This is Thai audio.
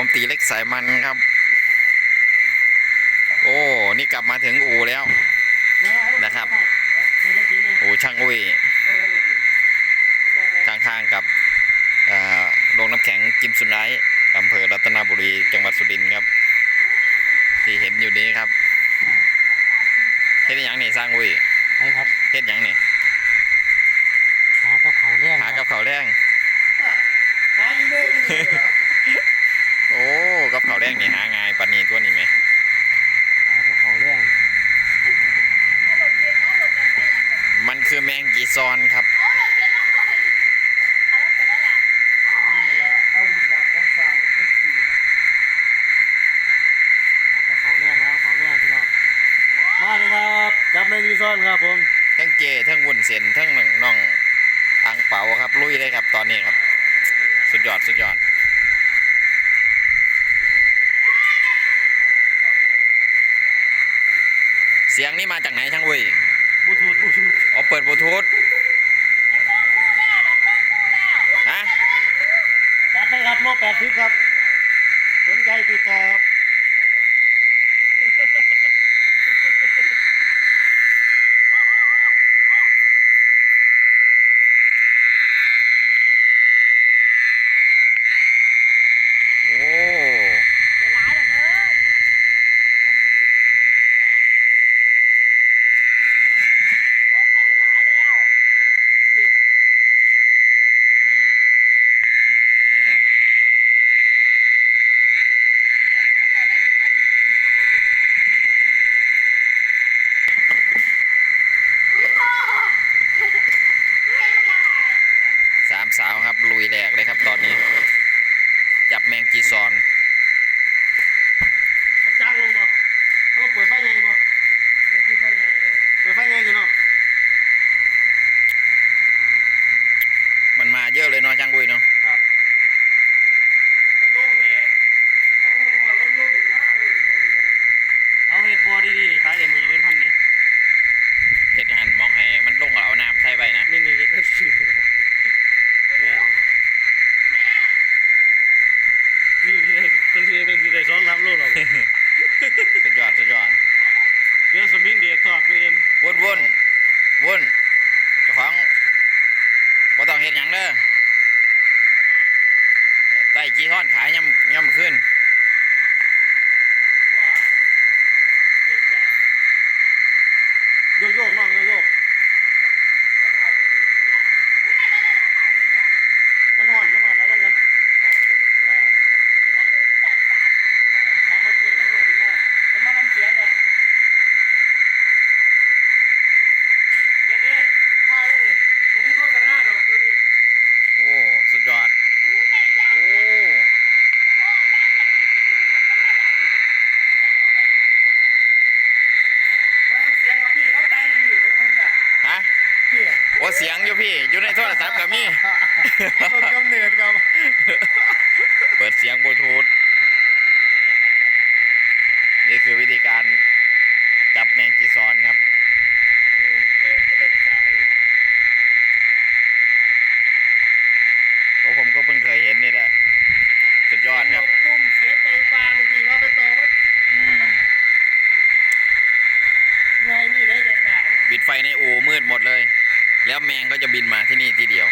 ผมตีเล็กสายมันครับ โอ้ นี่กลับมาถึงอูแล้วนะครับ อูช่างอุ้ยข้างๆกับอ่อโรงน้ำแข็งจิมสุนไลท์อำเภอรัตนบุรีจังหวัดสุรินทร์ครับ ที่เห็นอยู่นี้ครับเฮ็ดหยังนี่สร้างอุ้ย ใช่ครับ เฮ็ดหยังนี่ หากับเขาวแรง หากับเขาวแรง หาอีเด้อีเด้อ โอ้กับเขาวแรงนี่หาง่ายปานนี้ตัวนี้ไหมหากับเขาวแรงมันคือแมงกีซอนครับนี่ละอาวุธหลักของสร้างเป็นขี่หากับเขาวแรงแล้วเขาวแรงพี่น้องมาเลยครับจับแมงกีซอนครับผมทั้งเจทั้งวุ้นเส้นทั้งน้องอังเปาครับลุยเลยครับตอนนี้ครับ สุดยอดสุดยอด สียงนี้มาจากไหนช่างเว้ยบลูทูธบลูทูธอ๋อเปิดบลูทูธฮะ จัดไปครับโลแปดสิบครับ สนใจติดต่อครับ โอ้อืม สามสาว ครับลุยแหลกเลยครับตอนนี้ จับแมงจีซอน มันจ้างลงบ่เขาเปิดไฟยังไงบ่ มันคือไฟใหญ่เลย เปิดไฟยังไงกันเนาะ มันมาเยอะเลยเนาะช่างกุยเนาะ ครับ มันลงเนี่ยเอาว่าลงลงอยู่มากเลย เอาเห็ดบัวดีๆนี่ขายได้มือละเป็นพันเนี่ย เฮ็ดหันมองให้มันลงเอาน้ำใส่ไว้นะ นี่นี่เห็ดนั่นสิเนี่ยนี่ที่ได้เป็นที่เป็นที่ได้สองน้ำโลหรอก สุดยอดสุดยอด เดี๋ยวสมิงเดียทอดไปเอ็น วุ่นวุ่นวุ่นเจ้าของบ่ต้อง เด้อไต่จีทอนขายย่ำย่ำขึ้น โยกโยกน้องโยกโยกมันห่อนมันห่อนเอาลงกันอ่าทางเขาเกี่ยวแล้วลงกินมามันมาทำเสียงกันเดี๋ยวดิมาเลย มันมีโฆษณาดอกตัวนี้ โอ้สุดยอดโอ้ มันเสียงกับพี่เขาใจอยู่มันอยาก ฮะ พี่ โอ้ เสียงอยู่พี่ อยู่ในโทรศัพท์กับมีต้นกำเนิดครับ เปิดเสียงบลูทูธนี่คือวิธีการจับแมงจีซอนครับเริ่มเปิดสายโอ้ผมก็เพิ่งเคยเห็นนี่แหละสุดยอดครับตุ้มเสียงไก่ปลาเลยพี่เขาไปต่อว่าอืมไงนี่ได้แต่ปลาเนี่ยปิดไฟในอู่มืดหมดเลย แล้วแมงก็จะบินมาที่นี่ทีเดียว